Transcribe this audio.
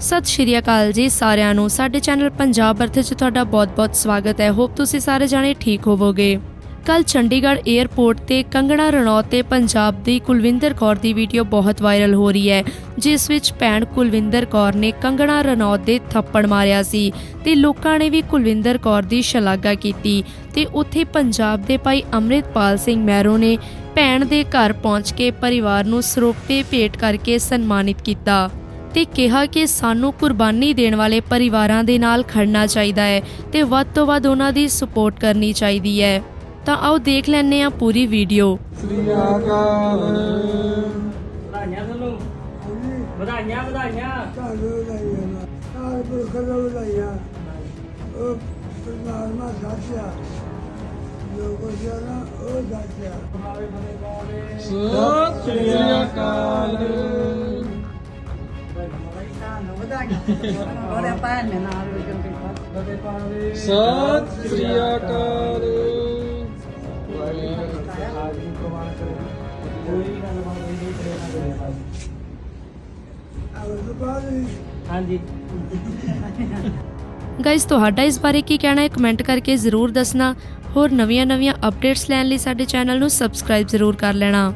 ਸਤਿ ਸ਼੍ਰੀ ਅਕਾਲ ਜੀ ਸਾਰਿਆਂ ਨੂੰ। ਸਾਡੇ ਚੈਨਲ ਪੰਜਾਬ ਅਰਥ 'ਚ ਤੁਹਾਡਾ ਬਹੁਤ-ਬਹੁਤ ਸਵਾਗਤ ਹੈ। ਹੋਪ ਤੁਸੀਂ ਸਾਰੇ ਜਾਣੇ ਠੀਕ ਹੋਵੋਗੇ। ਕੱਲ ਚੰਡੀਗੜ੍ਹ 에ਅਰਪੋਰਟ ਤੇ ਕੰਗਣਾ ਰਣੌਤ ਤੇ ਪੰਜਾਬ ਦੀ ਕੁਲਵਿੰਦਰ ਕੌਰ ਦੀ ਵੀਡੀਓ ਬਹੁਤ ਵਾਇਰਲ ਹੋ ਰਹੀ ਹੈ, ਜਿਸ ਵਿੱਚ ਭੈਣ ਕੁਲਵਿੰਦਰ ਕੌਰ ਨੇ ਕੰਗਣਾ ਰਣੌਤ ਦੇ ਥੱਪੜ ਮਾਰਿਆ ਸੀ ਤੇ ਲੋਕਾਂ ਨੇ ਵੀ ਕੁਲਵਿੰਦਰ ਕੌਰ ਦੀ ਸ਼ਲਾਘਾ ਕੀਤੀ ਤੇ ਉੱਥੇ ਪੰਜਾਬ ਦੇ ਭਾਈ ਅੰਮ੍ਰਿਤਪਾਲ ਸਿੰਘ ਮਹਿਰੋ ਨੇ ਭੈਣ ਦੇ ਘਰ ਪਹੁੰਚ ਕੇ ਪਰਿਵਾਰ ਨੂੰ ਸਰੋਪੇ ਭੇਟ ਕਰਕੇ ਸਨਮਾਨਿਤ ਕੀਤਾ। ਤੇ ਕਿਹਾ ਕਿ ਸਾਨੂੰ ਕੁਰਬਾਨੀ ਦੇਣ ਵਾਲੇ ਪਰਿਵਾਰਾਂ ਦੇ ਨਾਲ ਖੜਨਾ ਚਾਹੀਦਾ ਹੈ ਤੇ ਵੱਧ ਤੋਂ ਵੱਧ ਉਹਨਾਂ ਦੀ ਸਪੋਰਟ ਕਰਨੀ ਚਾਹੀਦੀ ਹੈ। ਤਾਂ ਆਓ ਦੇਖ ਲੈਂਦੇ ਹਾਂ ਪੂਰੀ ਵੀਡੀਓ ਸ੍ਰੀ ਅਕਾਲ। ਵਧਾਈਆਂ ਤੁਹਾਨੂੰ। ਵਧਾਈਆਂ ਵਧਾਈਆਂ। ਤੁਹਾਨੂੰ ਨਾ। ਨਾਲ ਪੁਰਖ ਨੂੰ ਲਾਈਆਂ ਉਹ ਪਰਮਾਤਮਾ ਸਾਚਿਆ ਜੋ ਕੁਝ ਨਾ ਉਹ ਸਾਚਿਆ ਸਤਿ ਸ੍ਰੀ ਅਕਾਲ। ਸਤਿ ਸ੍ਰੀ ਅਕਾਲ ਹਾਂਜੀ ਗਾਇਸ ਤੁਹਾਡਾ ਇਸ ਬਾਰੇ ਕੀ ਕਹਿਣਾ ਹੈ? ਕਮੈਂਟ ਕਰਕੇ ਜ਼ਰੂਰ ਦੱਸਣਾ। ਹੋਰ ਨਵੀਆਂ-ਨਵੀਆਂ ਅਪਡੇਟਸ ਲੈਣ ਲਈ ਸਾਡੇ ਚੈਨਲ ਨੂੰ ਸਬਸਕ੍ਰਾਈਬ ਜ਼ਰੂਰ ਕਰ ਲੈਣਾ।